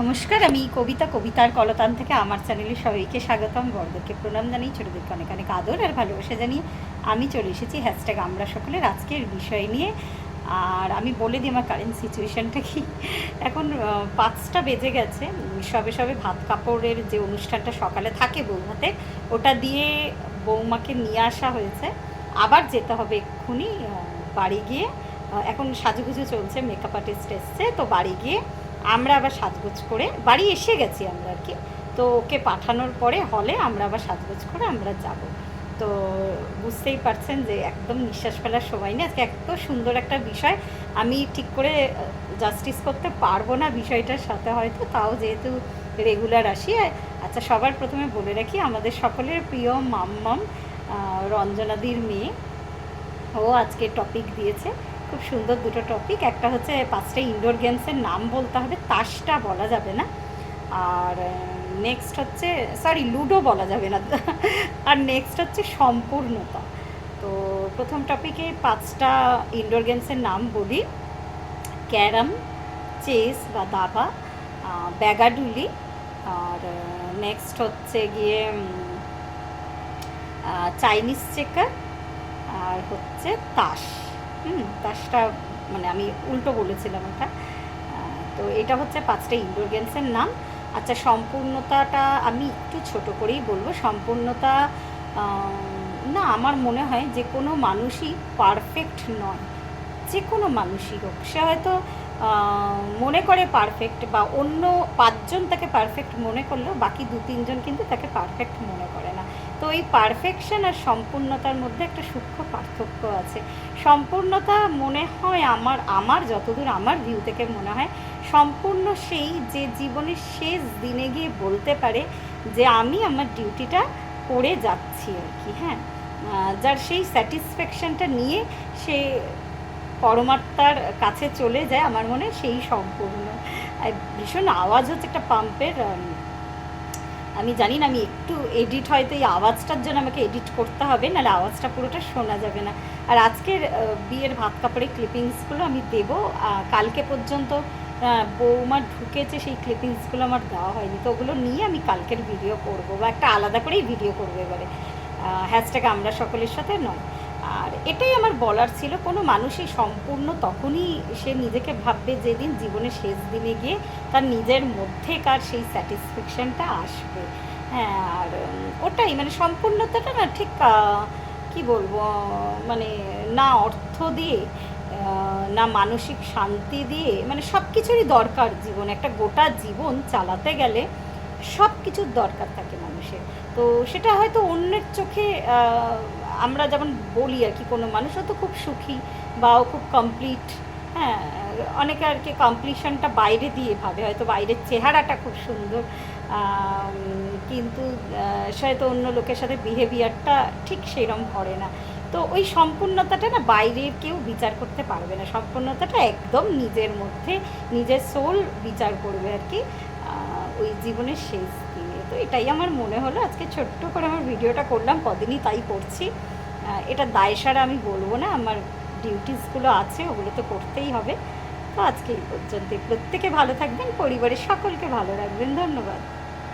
নমস্কার, আমি কবিতা কবিতার কলতান থেকে আমার চ্যানেলে সবাইকে স্বাগতম। বড়দেরকে প্রণাম জানিয়ে, ছোটোদেরকে অনেক অনেক আদর আর ভালোবাসা জানিয়ে আমি চলে এসেছি হ্যাশট্যাগ আমরা সকলের আজকের বিষয় নিয়ে। আর আমি বলে দিই আমার কারেন্ট সিচুয়েশানটা কি? এখন পাঁচটা বেজে গেছে। সবে সবে ভাত কাপড়ের যে অনুষ্ঠানটা সকালে থাকে বৌমাতে ওটা দিয়ে বৌমাকে নিয়ে আসা হয়েছে। আবার যেতে হবে এক্ষুনি বাড়ি গিয়ে। এখন সাজুগুজু চলছে মেকআপ আর্টিস্ট এসছে, তো বাড়ি গিয়ে আমরা আবার সাজগোজ করে বাড়ি এসে গেছি আমরা আর কি। তো ওকে পাঠানোর পরে হলে আমরা আবার সাজগোজ করে আমরা যাব। তো বুঝতেই পারছেন যে একদম নিঃশ্বাস ফেলার সময় নেই। আজকে এত সুন্দর একটা বিষয়। আমি ঠিক করে জাস্টিস করতে পারব না বিষয়টার সাথে হয়তো, তাও যেহেতু রেগুলার আসি। আচ্ছা সবার প্রথমে বলে রাখি, আমাদের সকলের প্রিয় মাম্মাম রঞ্জনাদির মেয়ে। ও আজকে টপিক দিয়েছে। খুব সুন্দর দুটো টপিক একটা হচ্ছে পাঁচটা ইনডোর গেমসের নাম বলতে হবে, তাসটা বলা যাবে না। আর নেক্সট হচ্ছে সরি লুডো বলা যাবে না। আর নেক্সট হচ্ছে সম্পূর্ণতা। তো প্রথম টপিকে পাঁচটা ইনডোর গেমসের নাম বলি। ক্যারাম, চেস বা দাবা ব্যাগাডুলি। আর নেক্সট হচ্ছে গিয়ে চাইনিজ চেকার। আর হচ্ছে তাস। হুম, তাসটা মানে আমি উল্টো বলেছিলাম ওটা। তো এটা হচ্ছে পাঁচটা ইনডোর গেমসের নাম। আচ্ছা সম্পূর্ণতাটা আমি একটু ছোট করেই বলব। সম্পূর্ণতা না, আমার মনে হয় যে কোনো মানুষই পারফেক্ট নয়। যে কোনো মানুষই হোক, সে হয়তো মনে করে পারফেক্ট বা অন্য পাঁচজন তাকে পারফেক্ট মনে করলেও বাকি দু তিনজন কিন্তু তাকে পারফেক্ট মনে করে না। তো এই পারফেকশন আর সম্পূর্ণতার মধ্যে একটা সূক্ষ্ম পার্থক্য আছে। সম্পূর্ণতা মনে হয় আমার আমার যতদূর আমার ভিউ থেকে মনে হয়, সম্পূর্ণ সেই যে জীবনের শেষ দিনে গিয়ে বলতে পারে যে আমি আমার ডিউটিটা করে যাচ্ছি আর কি হ্যাঁ? যার সেই স্যাটিসফ্যাকশনটা নিয়ে সে পরমাত্মার কাছে চলে যায় আমার মনে সেই সম্পূর্ণ। ভীষণ আওয়াজ হচ্ছে একটা পাম্পের আমি জানি না, আমি একটু এডিট হয়তো এই আওয়াজটার জন্য আমাকে এডিট করতে হবে, নাহলে আওয়াজটা পুরোটা শোনা যাবে না। আর আজকের বিয়ের ভাত কাপড়ের ক্লিপিংসগুলো আমি দেবো কালকে পর্যন্ত বৌমা ঢুকেছে, সেই ক্লিপিংসগুলো আমার দেওয়া হয়নি, তো ওগুলো নিয়ে আমি কালকের ভিডিও করব, বা একটা আলাদা করেই ভিডিও করব এবারে। হ্যাশট্যাগ আমরা সকলের সাথে নয়। আর এটাই আমার বলার ছিল, কোনো মানুষই সম্পূর্ণ তখনই সে নিজেকে ভাববে যেদিন জীবনের শেষ দিনে গিয়ে তার নিজের মধ্যেকার সেই স্যাটিসফ্যাকশানটা আসবে। হ্যাঁ আর ওটাই মানে সম্পূর্ণতাটা না ঠিক কি বলব মানে না অর্থ দিয়ে না মানসিক শান্তি দিয়ে মানে সব কিছুরই দরকার জীবন। একটা গোটা জীবন চালাতে গেলে সব কিছুর দরকার থাকে মানুষের। তো সেটা হয়তো অন্যের চোখে আমরা যেমন বলি আর কি, কোনো মানুষও তো খুব সুখী বা ও খুব কমপ্লিট হ্যাঁ অনেকে আর কি কমপ্লিশনটা বাইরে দিয়ে ভাবে, হয়তো বাইরের চেহারাটা খুব সুন্দর কিন্তু হয়তো অন্য লোকের সাথে বিহেভিয়ারটা ঠিক সেরম করে না। তো ওই সম্পূর্ণতাটা না বাইরের কেউ বিচার করতে পারবে না, সম্পূর্ণতাটা একদম নিজের মধ্যে, নিজের সোল বিচার করবে আর কি ওই জীবনের শেষ তো এটাই আমার মনে হলো। আজকে ছোট্ট করে আমার ভিডিওটা করলাম, কদিনই তাই করছি। এটা এটা দায়সারা আমি বলব না, আমার ডিউটিসগুলো আছে, ওগুলো তো করতেই হবে। তো আজকে এই পর্যন্তই। প্রত্যেকে ভালো থাকবেন, পরিবারের সকলকে ভালো রাখবেন। ধন্যবাদ।